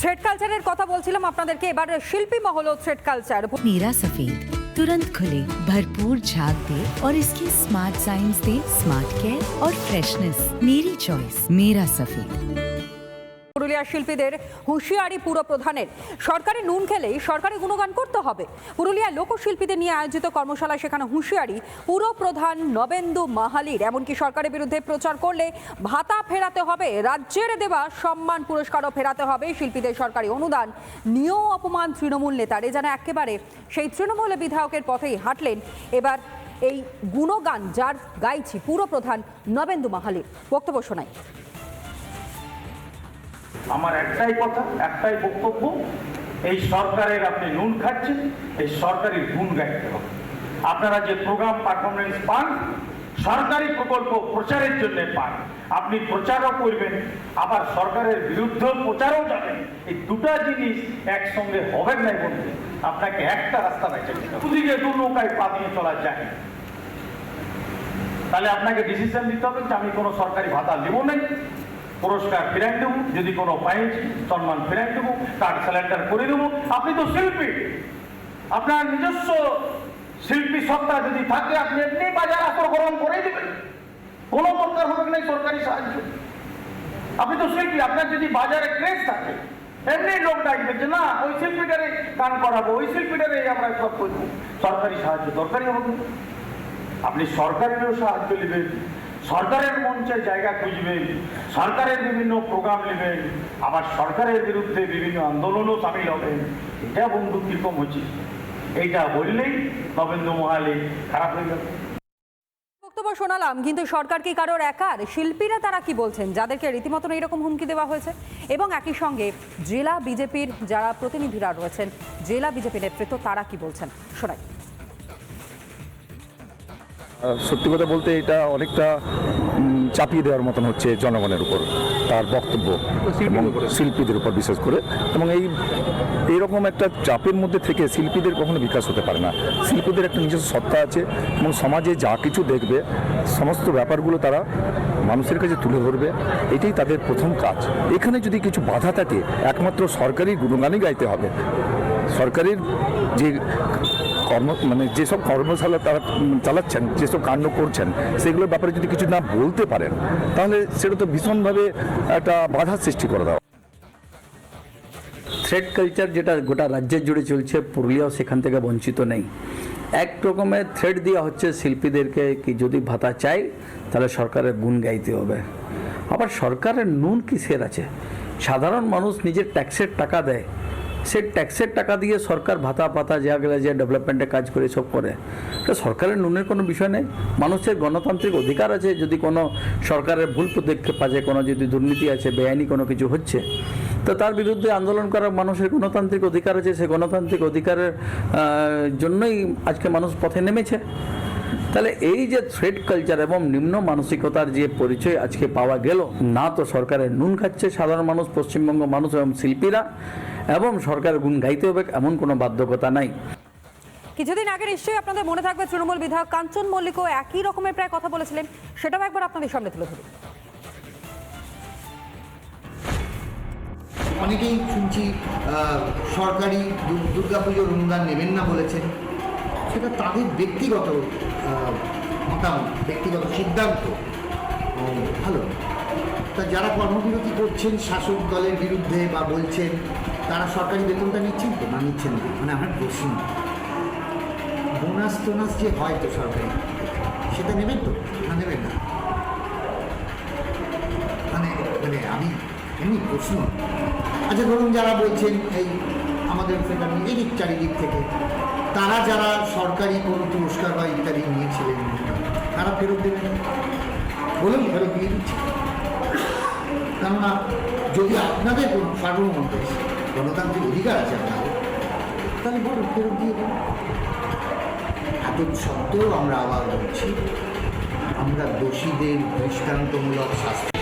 Thread কালচারের কথা বলছিলাম আপনাদেরকে এবার শিল্পী মহল থ্রেড কালচার नीरा सफेद तुरंत खुले भरपूर झाग दे और इसकी स्मार्ट साइंस दे स्मार्ट केयर और फ्रेशनेस मेरी चॉइस मेरा सफेद পুরুলিয়ার শিল্পীদের হুঁশিয়ারি পুরো প্রধানের। সরকারি নুন খেলেই সরকারি গুণগান করতে হবে। পুরুলিয়ার লোকশিল্পীদের নিয়ে আয়োজিত কর্মশালায় সেখানে হুঁশিয়ারি পুরো প্রধান নবেন্দু মাহালির। এমনকি সরকারের বিরুদ্ধে প্রচার করলে ভাতা ফেরাতে হবে, রাজ্যের দেওয়া সম্মান পুরস্কারও ফেরাতে হবে। শিল্পীদের সরকারি অনুদান নিয়েও অপমান তৃণমূল নেতার। এ যেন একেবারে সেই তৃণমূল বিধায়কের পথেই হাঁটলেন। এবার এই গুণগান যার গাইছি পুরো প্রধান নবেন্দু মাহালির। বক্তব্য শোনাই। আমার একটাই কথা, একটাই বক্তব্য, এই সরকারের আপনি নুন খাচ্ছেন, এই সরকারের গুণ গাইতে হবে আপনারা যে প্রোগ্রাম পারফরমেন্স পান, সরকারি প্রকল্প প্রচারের জন্য পান, আপনি প্রচারও করবেন, আবার সরকারের বিরুদ্ধে প্রচারও যাবেন এই দুটা জিনিস একসঙ্গে হবে না বন্ধু আপনাকে একটা রাস্তা হবে। দুদিকে দু নৌকায় পা দিয়ে চলা যায় না। তাহলে আপনাকে ডিসিশন নিতে হবে যে আমি কোনো সরকারি ভাতা নেব নাই পুরস্কার ফিরাই দেবো, যদি কোনো পাইছি সম্মান ফিরাই দেবো কার্ড স্যালেন্ডার করে দেবো। আপনি তো শিল্পী। আপনার নিজস্ব শিল্পী সত্তা যদি থাকে, আপনি এমনি বাজার আসর গ্রহণ করে দেবেন। কোনো দরকার হবে না সরকারি সাহায্য। আপনি তো শিল্পী, আপনার যদি বাজারে ক্রেজ থাকে, এমনি লোক ডাকবে যে, না, ওই শিল্পীটারে গান করাবো, ওই শিল্পীটারে আমরা সব করব। সরকারি সাহায্য দরকারই হবে আপনি সরকারেরও সাহায্য নেবেন। সরকারের মঞ্চে জায়গা খুঁজবেন, সরকারের বিভিন্ন প্রোগ্রাম নেবেন, আবার সরকারের বিরুদ্ধে বিভিন্ন আন্দোলনও সামিল হবেন। এটা বন্ধু কীরকম হচ্ছে? এইটা বললেই নবেন্দ্র মহালে খারাপ হয়ে যাবে। বক্তব্য শোনালাম, কিন্তু সরকার কি কারোর একার? শিল্পীরা তারা কি বলছেন? যাদেরকে রীতিমতন এইরকম হুমকি দেওয়া হয়েছে। এবং একই সঙ্গে জেলা বিজেপির যারা প্রতিনিধিরা রয়েছেন, জেলা বিজেপি নেতৃত্ব তারা কি বলছেন? শোনাই। সত্যি কথা বলতে এটা অনেকটা চাপিয়ে দেওয়ার মতন হচ্ছে জনগণের উপর তার বক্তব্য এবং শিল্পীদের উপর বিশেষ করে। এবং এই এইরকম একটা চাপের মধ্যে থেকে শিল্পীদের কখনো বিকাশ হতে পারে না। শিল্পীদের একটা নিজস্ব সত্তা আছে এবং সমাজে যা কিছু দেখবে সমস্ত ব্যাপারগুলো তারা মানুষের কাছে তুলে ধরবে এটাই তাদের প্রথম কাজ। এখানে যদি কিছু বাধা থাকে একমাত্র সরকারি গুণগানই গাইতে হবে। সরকারের যে কর্ম মানে যেসব কর্মশালা তারা চালাচ্ছেন, যেসব কাণ্ড করছেন, সেগুলোর ব্যাপারে যদি কিছু না বলতে পারেন, তাহলে সেটা তো ভীষণভাবে একটা বাধা সৃষ্টি করে দেওয়া। থ্রেড কালচার যেটা গোটা রাজ্যের জুড়ে চলছে, পুরুলিয়াও সেখান থেকে বঞ্চিত নেই। এক রকমের থ্রেড দেওয়া হচ্ছে শিল্পীদেরকে কি যদি ভাতা চাই, তাহলে সরকারের গুণ গাইতে হবে। আবার সরকারের নুন কিসের আছে? সাধারণ মানুষ নিজের ট্যাক্সের টাকা দেয়। সে ট্যাক্সের টাকা দিয়ে সরকার ভাতা পাতা যা গেলে যে ডেভেলপমেন্টে কাজ করে, সব করে। তো সরকারের নুনের কোনো বিষয় নেই। মানুষের গণতান্ত্রিক অধিকার আছে, যদি কোনো সরকারের ভুল পদক্ষেপ আছে কোনো যদি দুর্নীতি আছে, বেআইনি কোনো কিছু হচ্ছে, তো তার বিরুদ্ধে আন্দোলন করার মানুষের গণতান্ত্রিক অধিকার আছে। সে গণতান্ত্রিক অধিকারের জন্যই আজকে মানুষ পথে নেমেছে। তাহলে এই যে থ্রেড কালচার এবং নিম্ন মানসিকতার যে পরিচয় আজকে পাওয়া গেল না তো সরকারের নুন খাচ্ছে সাধারণ মানুষ পশ্চিমবঙ্গ মানুষ এবং শিল্পীরা এবং সরকারের গুণ গাইতে হবে এমন কোনো বাধ্যকতা নাই। কিছুদিন আগে নিশ্চয়ই আপনাদের মনে থাকবে তৃণমূল বিধায়ক কাঞ্চন মল্লিকও একই রকমের প্রায় কথা বলেছিলেন সেটাও একবার আপনাদের সামনে তুলে ধরি। অনেকেই শুনছি আহ, সরকারি দুর্গাপুজোর অনুদান নেবেন না বলেছেন। সেটা তাদের ব্যক্তিগত মতামত, ব্যক্তিগত সিদ্ধান্ত। ভালো। তা যারা কর্মবিরতি করছেন, শাসক দলের বিরুদ্ধে বা বলছেন, তারা সরকারি বেতনটা নিচ্ছেন তো? না, নিচ্ছেন না। মানে আমার প্রশ্ন বোনাস টোনাস যে হয় তো সরকারি, সেটা নেবেন তো? না, নেবেন না। মানে মানে আমি এমনি প্রশ্ন। আচ্ছা ধরুন যারা বলছেন, এই আমাদের ফেডারেল এদিক চারিদিক থেকে। তারা যারা সরকারি কোনো পুরস্কার বা ইত্যাদি নিয়েছিলেন, তারা ফেরত দেবেন। বলুন, ফেরত দিয়ে দিচ্ছে। কেননা, যদি আপনাদের কোনো সার্বভৌমত্ব গণতান্ত্রিক অধিকার আছে আপনাদের, তাহলে বলুন, ফেরত দিয়ে দেবেন এত সত্ত্বেও আমরা আবার বলছি, আমরা দোষীদের দৃষ্টান্তমূলক শাস্তি